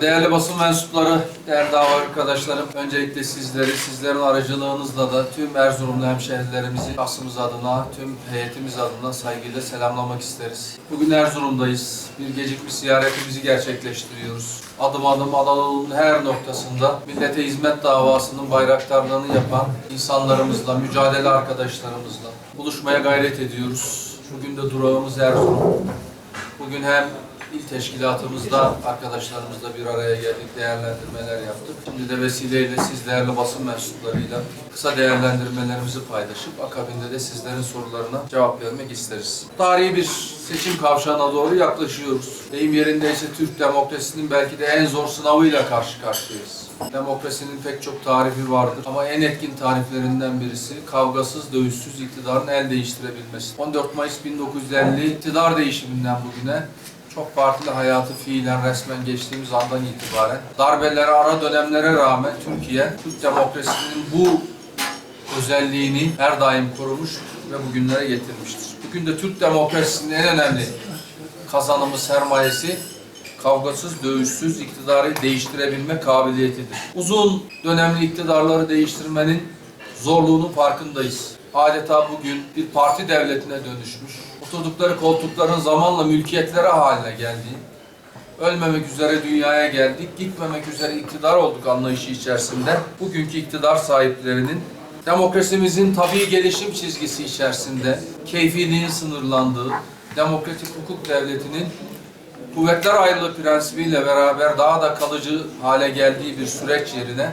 Değerli basın mensupları, değerli dava arkadaşlarım, öncelikle sizleri, sizlerin aracılığınızla da tüm Erzurumlu hemşehrilerimizi şahsımız adına, tüm heyetimiz adına saygıyla selamlamak isteriz. Bugün Erzurum'dayız. Bir gecikmiş ziyaretimizi gerçekleştiriyoruz. Adım adım Anadolu'nun her noktasında millete hizmet davasının bayraktarlığını yapan insanlarımızla, mücadele arkadaşlarımızla buluşmaya gayret ediyoruz. Bugün de durağımız Erzurum. Bugün hem İl teşkilatımızda arkadaşlarımızla bir araya geldik, değerlendirmeler yaptık. Şimdi de vesileyle siz değerli basın mensuplarıyla kısa değerlendirmelerimizi paylaşıp akabinde de sizlerin sorularına cevap vermek isteriz. Tarihi bir seçim kavşağına doğru yaklaşıyoruz. Deyim yerindeyse Türk demokrasisinin belki de en zor sınavıyla karşı karşıyayız. Demokrasinin pek çok tarifi vardır ama en etkin tariflerinden birisi kavgasız, dövüşsüz iktidarın el değiştirebilmesi. 14 Mayıs 1950 iktidar değişiminden bugüne çok partili hayatı fiilen resmen geçtiğimiz andan itibaren darbelere, ara dönemlere rağmen Türkiye, Türk demokrasisinin bu özelliğini her daim korumuş ve bugünlere getirmiştir. Bugün de Türk demokrasisinin en önemli kazanımı, sermayesi kavgasız, dövüşsüz iktidarı değiştirebilme kabiliyetidir. Uzun dönemli iktidarları değiştirmenin zorluğunun farkındayız. Adeta bugün bir parti devletine dönüşmüş, oturdukları koltukların zamanla mülkiyetlere haline geldiği, ölmemek üzere dünyaya geldik, gitmemek üzere iktidar olduk anlayışı içerisinde bugünkü iktidar sahiplerinin demokrasimizin tabii gelişim çizgisi içerisinde keyfiliğin sınırlandığı, demokratik hukuk devletinin kuvvetler ayrılığı prensibiyle beraber daha da kalıcı hale geldiği bir süreç yerine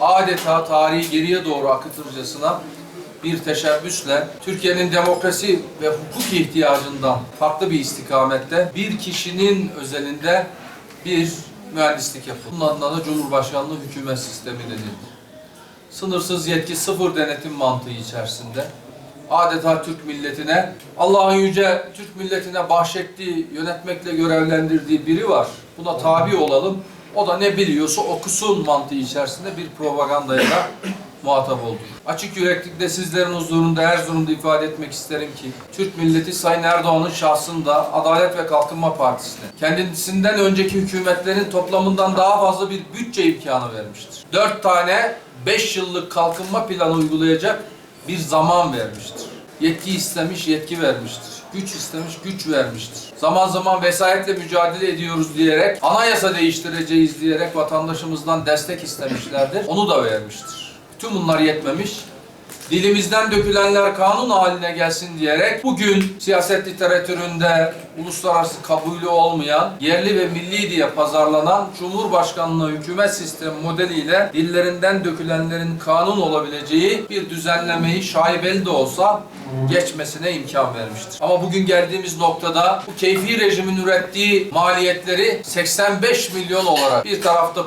adeta tarihi geriye doğru akıtırcasına bir teşebbüsle Türkiye'nin demokrasi ve hukuk ihtiyacından farklı bir istikamette bir kişinin özelinde bir mühendislik yapıldı. Bunun adına da Cumhurbaşkanlığı hükümet sistemi denildi. Sınırsız yetki sıfır denetim mantığı içerisinde adeta Türk milletine, Allah'ın yüce Türk milletine bahşettiği, yönetmekle görevlendirdiği biri var. Buna tabi olalım. O da ne biliyorsa okusun mantığı içerisinde bir propagandaya da muhatap olduk. Açık yüreklikle sizlerin huzurunda Erzurum'da ifade etmek isterim ki Türk milleti Sayın Erdoğan'ın şahsında Adalet ve Kalkınma Partisi'ne kendisinden önceki hükümetlerin toplamından daha fazla bir bütçe imkanı vermiştir. Dört tane beş yıllık kalkınma planı uygulayacak bir zaman vermiştir. Yetki istemiş, yetki vermiştir. Güç istemiş, güç vermiştir. Zaman zaman vesayetle mücadele ediyoruz diyerek, anayasa değiştireceğiz diyerek vatandaşımızdan destek istemişlerdir. Onu da vermiştir. Tüm bunlar yetmemiş. Dilimizden dökülenler kanun haline gelsin diyerek bugün siyaset literatüründe uluslararası kabulü olmayan, yerli ve milli diye pazarlanan Cumhurbaşkanlığı hükümet sistemi modeliyle dillerinden dökülenlerin kanun olabileceği bir düzenlemeyi şaibeli de olsa geçmesine imkan vermiştir. Ama bugün geldiğimiz noktada bu keyfi rejimin ürettiği maliyetleri 85 milyon olarak bir tarafta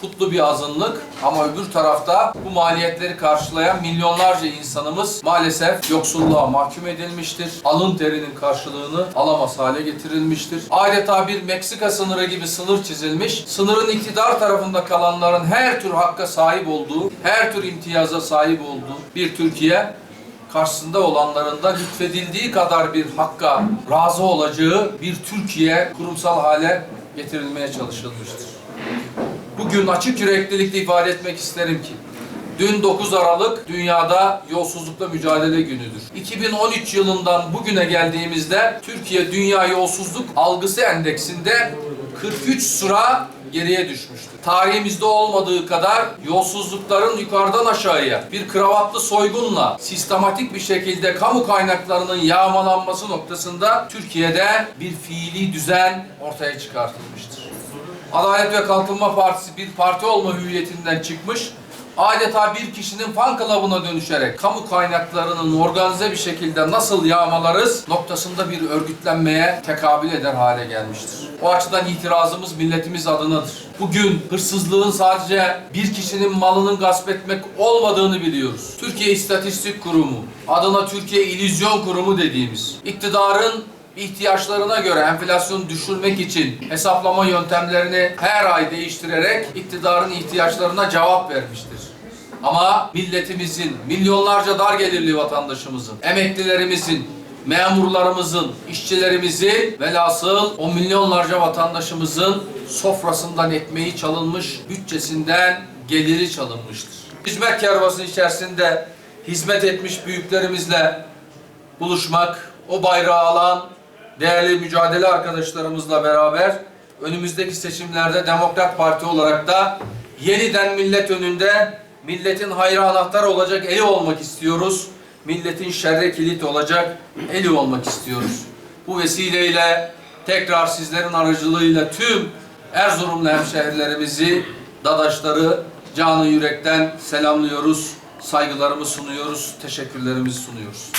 kutlu bir azınlık ama öbür tarafta bu maliyetleri karşılayan milyonlarca insanımız maalesef yoksulluğa mahkum edilmiştir. Alın terinin karşılığını alamaz hale getirilmiştir. Adeta bir Meksika sınırı gibi sınır çizilmiş. Sınırın iktidar tarafında kalanların her tür hakka sahip olduğu, her tür imtiyaza sahip olduğu bir Türkiye karşısında olanların da lütfedildiği kadar bir hakka razı olacağı bir Türkiye kurumsal hale getirilmeye çalışılmıştır. Bugün açık yüreklilikle ifade etmek isterim ki Dün 9 Aralık dünyada yolsuzlukla mücadele günüdür. 2013 yılından bugüne geldiğimizde Türkiye Dünya Yolsuzluk Algısı Endeksinde 43 sıra geriye düşmüştür. Tarihimizde olmadığı kadar yolsuzlukların yukarıdan aşağıya bir kravatlı soygunla sistematik bir şekilde kamu kaynaklarının yağmalanması noktasında Türkiye'de bir fiili düzen ortaya çıkartılmıştır. Adalet ve Kalkınma Partisi bir parti olma hüviyetinden çıkmış, adeta bir kişinin fan club'ına dönüşerek kamu kaynaklarının organize bir şekilde nasıl yağmalarız noktasında bir örgütlenmeye tekabül eder hale gelmiştir. O açıdan itirazımız milletimiz adınadır. Bugün hırsızlığın sadece bir kişinin malının gasp etmek olmadığını biliyoruz. Türkiye İstatistik Kurumu, adına Türkiye İllüzyon Kurumu dediğimiz, iktidarın ihtiyaçlarına göre enflasyonu düşürmek için hesaplama yöntemlerini her ay değiştirerek iktidarın ihtiyaçlarına cevap vermiştir. Ama milletimizin, milyonlarca dar gelirli vatandaşımızın, emeklilerimizin, memurlarımızın, işçilerimizin velhasıl o milyonlarca vatandaşımızın sofrasından ekmeği çalınmış, bütçesinden geliri çalınmıştır. Hizmet kervası içerisinde hizmet etmiş büyüklerimizle buluşmak, o bayrağı alan değerli mücadele arkadaşlarımızla beraber önümüzdeki seçimlerde Demokrat Parti olarak da yeniden millet önünde milletin hayrı anahtar olacak eli olmak istiyoruz. Milletin şerre kilit olacak eli olmak istiyoruz. Bu vesileyle tekrar sizlerin aracılığıyla tüm Erzurumlu hemşehrilerimizi, dadaşları canı yürekten selamlıyoruz, saygılarımı sunuyoruz, teşekkürlerimizi sunuyoruz.